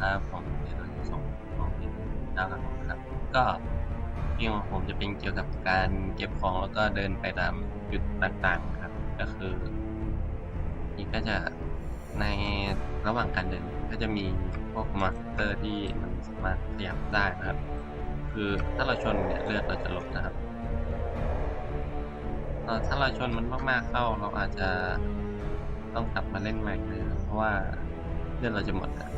ครับผมเดี๋ยวเราจะส่งของที่ดาวกับผมครับ ก็เกมของผมจะเป็นเกี่ยวกับการเก็บของแล้วก็เดินไปตามจุดต่างๆครับ ก็คือนี่ก็จะในระหว่างการเดินก็จะมีพวกมาสเตอร์ที่มันสามารถขยับได้นะครับ คือถ้าเราชนเนี่ยเลือดเราจะลดนะครับถ้าเราชนมันมากๆเข้าเราอาจจะต้องกลับมาเล่นใหม่เลยเพราะว่า เลือดเราจะหมดอะ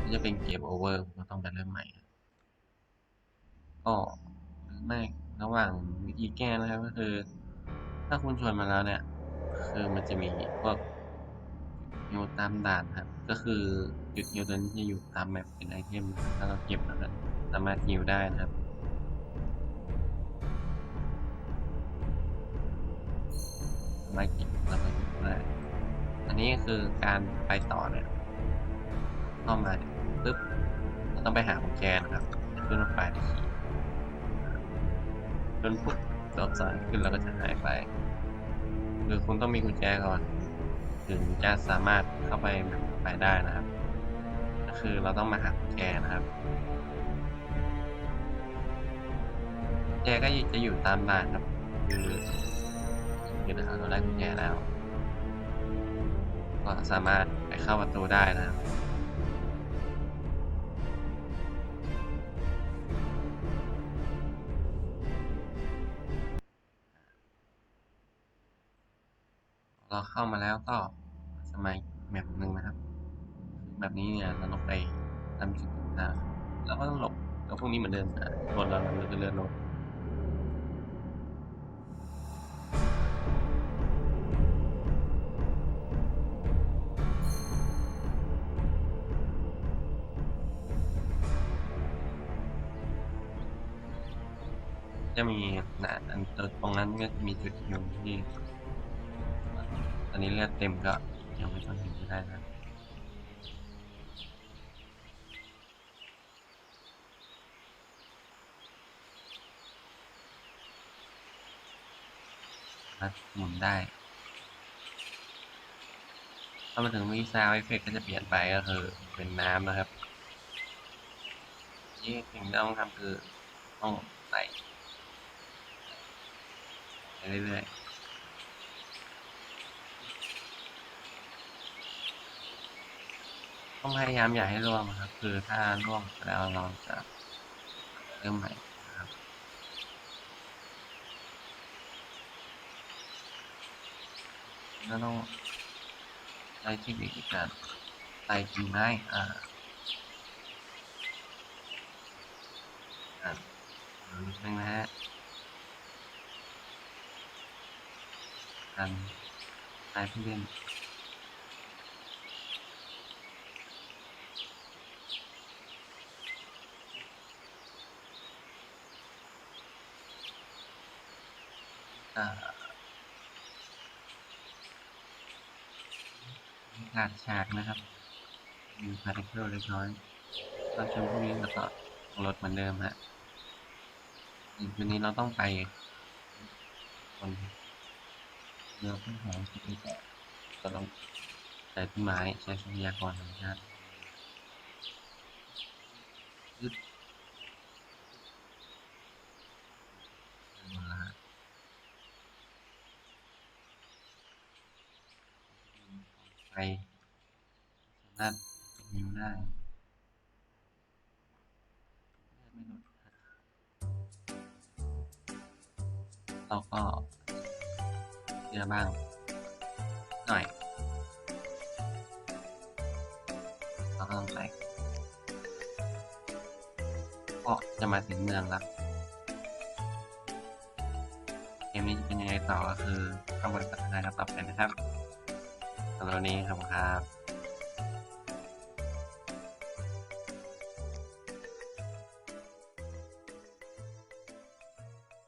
ก็จะเป็นเกมโอเวอร์ก็ต้องไปเริ่มใหม่ก็หรือไม่ระหว่างวิธีแก้นะครับ ก็คือ ถ้าคุณชวนมาแล้วเนี่ย คือมันจะมีพวกฮิวตามด่านครับ ก็คือจุดฮิวตัวนี้จะอยู่ตามแมปเป็นไอเทมถ้าเราเก็บแล้วสามารถฮิวได้นะครับ มาเก็บแล้วก็ฮิวได้อันนี้คือการไปต่อเนี่ยเข้ามาปึ๊บเราต้องไปหากุญแจนะครับขึ้นรถไฟตะขี่จนปุ๊บดอกสายขึ้นแล้วก็จะหายไปคือคุณต้องมีกุญแจก่อน ถึงจะสามารถเข้าไปไปได้นะครับ ก็คือเราต้องมาหากุญแจนะครับแจก็จะอยู่ตามบ้านครับ คือ คือนะครับเราได้กุญแจแล้ว ก็สามารถไปเข้าประตูได้นะครับเราเข้ามาแล้วก็สมัยแมปหนึ่งนะครับ แบบนี้เนี่ยเราต้องไปตามจุดต่างๆแล้วก็ต้องหลบแล้วพวกนี้เหมือนเดิมอะรถเราเราก็เลื่อนรถ จะมีนะอันตรงนั้นก็จะมีจุดฮิวที่ ตอนนี้เลือดเต็มก็ยังไม่ต้องฮิวได้นะหมุนได้ถ้ามาถึงมีซาวเอฟเฟกก็จะเปลี่ยนไปก็คือเป็นน้ำนะครับที่สิ่งที่ต้องทำคือต้องใส่ เรื่อยๆต้องพยายามอย่าให้ร่วงครับ คือถ้าร่วงแล้วเราจะเริ่มใหม่นะครับ แล้วต้องใช้เทคนิคในการไต่กิ่งไม้อ่าอ่านิดนึงนะฮะ การไต่ผู้เล่อ่าขาดฉากนะครับ มีพาร์ติเคิลเล็กน้อยก็ชนพวกนี้แล้วก็ลดเหมือนเดิมฮะอีกวันนี้เราต้องไปคน เรือขึ้นหอที่นี่แต่ก็ต้องใช้ต้นไม้ใช้ทรัพยากรธรรมชาติยึดมดละฮะไปสามารถยิวได้ไม่หลุดเราก็ เยอบ้าง หน่อยเราก็ต้องใส่ก็จะมาถึงเมืองแล้วเกมนี้จะเป็นยังไงต่อก็คือต้องไปพัฒนากันต่อไปนะครับสำหรับวันนี้ขอบคุณครับ